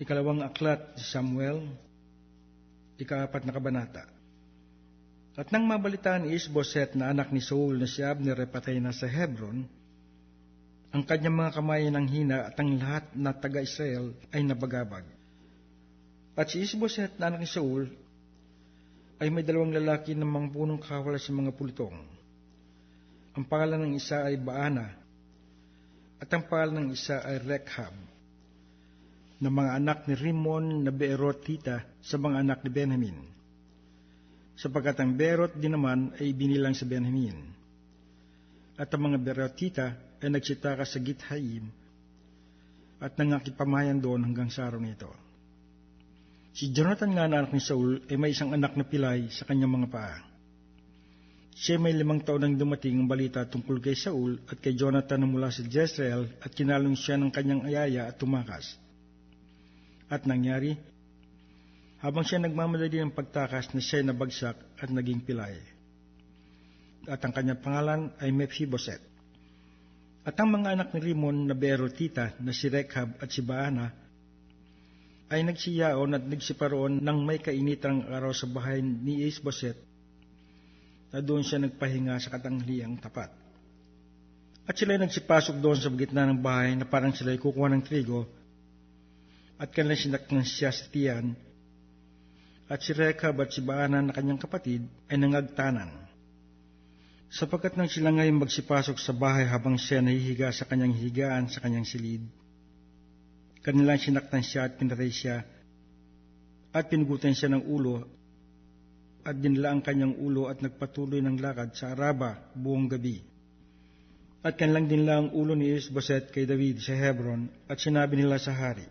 Ikalawang aklat si Samuel, ikaapat na kabanata. At nang mabalitaan ni Isboset na anak ni Saul na si Abner ay patay na sa Hebron, ang kanyang mga kamay ng hina at ang lahat na taga-Israel ay nabagabag. At si Isboset na anak ni Saul ay may dalawang lalaki na mga punong kawala sa mga pulitong. Ang pangalan ng isa ay Baana at ang pangalan ng isa ay Rekhab na mga anak ni Rimon na Beerotita sa mga anak ni Benjamin. Sapagkat ang Beerot din naman ay binilang sa Benjamin. At ang mga Beerotita ay nagsitaka sa Githaim at nangakipamayan doon hanggang sa araw nito. Si Jonathan nga na anak ni Saul ay may isang anak na pilay sa kanyang mga paa. Siya may limang taon nang dumating ang balita tungkol kay Saul at kay Jonathan na mula sa Jezreel at kinalong siya ng kanyang ayaya at tumakas. At nangyari, habang siya nagmamadali ng pagtakas na siya nabagsak at naging pilay. At ang kanyang pangalan ay Mephiboset. At ang mga anak ni Rimon na Berotita na si Rekhab at si Baana ay nagsiyaon at nagsiparoon ng may kainitang araw sa bahay ni Isboset na doon siya nagpahinga sa katanghaliang tapat. At sila ay nagsipasok doon sa gitna ng bahay na parang sila ay kukuha ng trigo at kanilang sinaktan siya sa tiyan at si Rekab at si Baana na kanyang kapatid ay nangagtanan. Sapagkat nang sila ngayon magsipasok sa bahay habang siya nahihiga sa kanyang higaan sa kanyang silid, kanilang sinaktan siya at pinatay siya at pinugutan siya ng ulo at dinala ang kanyang ulo at nagpatuloy ng lakad sa Araba buong gabi. At kanilang dinala ang ulo ni Isboset kay David sa Hebron at sinabi nila sa hari,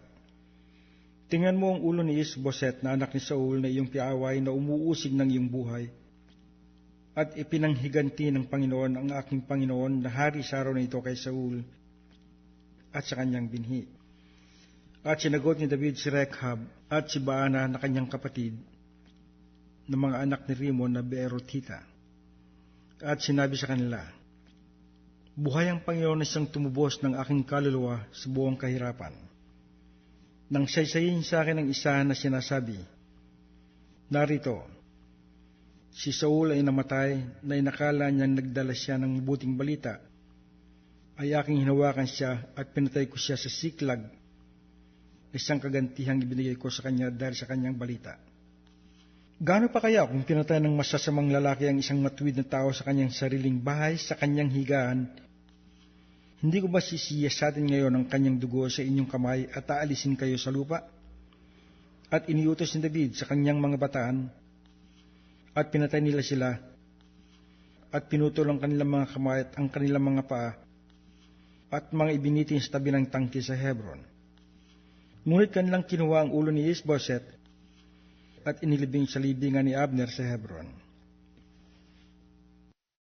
Tingnan mo ang ulo ni Isboset na anak ni Saul na iyong piaway na umuusig ng iyong buhay at ipinanghiganti ng Panginoon ang aking Panginoon na hari sa araw na ito kay Saul at sa kanyang binhi. At sinagot ni David si Rekhab at si Baana na kanyang kapatid ng mga anak ni Rimon na Beerotita. At sinabi sa kanila, Buhay ang Panginoon na siyang tumubos ng aking kaluluwa sa buong kahirapan. Nang saysayin sa akin ang isa na sinasabi, Narito, si Saul ay namatay na inakala niyang nagdala siya ng buting balita, ay aking hinawakan siya at pinatay ko siya sa siklag isang kagantihang ibinigay ko sa kanya dahil sa kanyang balita. Gaano pa kaya kung pinatay ng masasamang lalaki ang isang matuwid na tao sa kanyang sariling bahay, sa kanyang higaan? Hindi ko ba sisiyasatin ngayon ang kanyang dugo sa inyong kamay at aalisin kayo sa lupa? At iniutos ni David sa kanyang mga bataan at pinatay nila sila at pinutol ang kanilang mga kamay at ang kanilang mga paa at mga ibinitin sa tabi ng tangki sa Hebron. Ngunit kanilang kinuha ang ulo ni Isboset at inilibing sa libingan ni Abner sa Hebron.